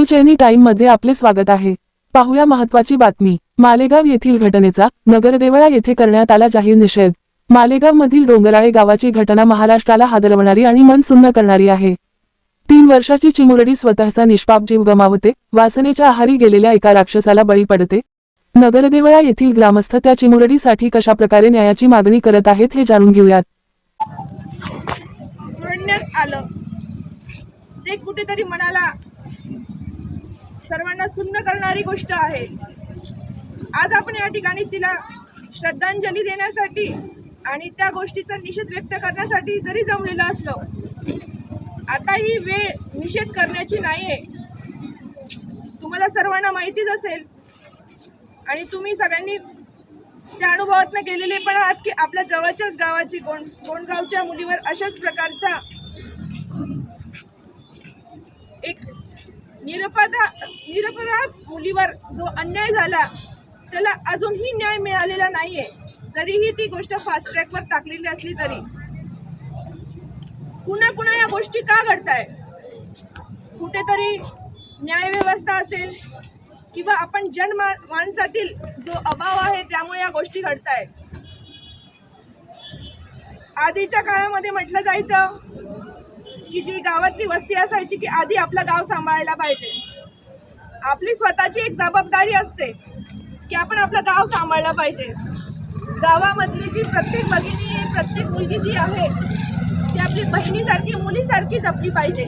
News any टाइममध्ये आपले स्वागत आहे. पाहूया महत्वाची बातमी. मालेगाव येथील घटनेचा नगरदेवळा येथे करण्यात आला जाहीर निषेध. मालेगाव मधील डोंगराळे गावाची घटना महाराष्ट्राला हादरवणारी आणि मन सुन्न करणारी आहे. तीन वर्षाची चिमुरडी स्वतःचा निष्पाप जीव गमावते वासनेच्या आहारी गेलेल्या एका राक्षसाला बळी पडते. नगरदेवळा येथील ग्रामस्थ त्या चिमुरडीसाठी कशाप्रकारे न्यायाची मागणी करत आहेत हे जाणून घेऊयात. सोडण्यात आलं. ते कुठेतरी मनाला सर्वांना सुन्न करणारी गोष्ट आहे. आज आपण या ठिकाणी तिला श्रद्धांजली देण्यासाठी आणि त्या गोष्टीचा निषेध व्यक्त करण्यासाठी जरी जमलेलो असलो आता ही वेळ निषेध करण्याची नाही आहे तुम्हाला सर्वांना माहितीच असेल आणि तुम्ही सगळ्यांनी त्या अनुभवातनं गेलेले पण आहात की आपल्या जवळच्याच गावाची गोंड गोंडगावच्या मुलीवर अशाच प्रकारचा एक निरपदा निरपराध मुलीवर जो अन्याय झाला त्याला अजूनही न्याय मिळालेला नाहीये. तरीही ती गोष्ट फास्ट ट्रॅकवर टाकलेली असली तरी. पुन्हा पुन्हा या गोष्टी का घडताय? कुठेतरी न्यायव्यवस्था असेल किंवा आपण जन्म माणसातील जो अभाव आहे त्यामुळे या गोष्टी घडतायत. आधीच्या काळामध्ये म्हटलं जायचं की जी गावातली वस्ती असायची की आधी आपलं गाव सांभाळायला पाहिजे. आपली स्वतःची एक जबाबदारी असते की आपण आपलं गाव सांभाळलं पाहिजे. गावामधली जी प्रत्येक भगिनी प्रत्येक मुलगी जी आहे ती आपली बहिणीसारखी मुलीसारखी जपली पाहिजे.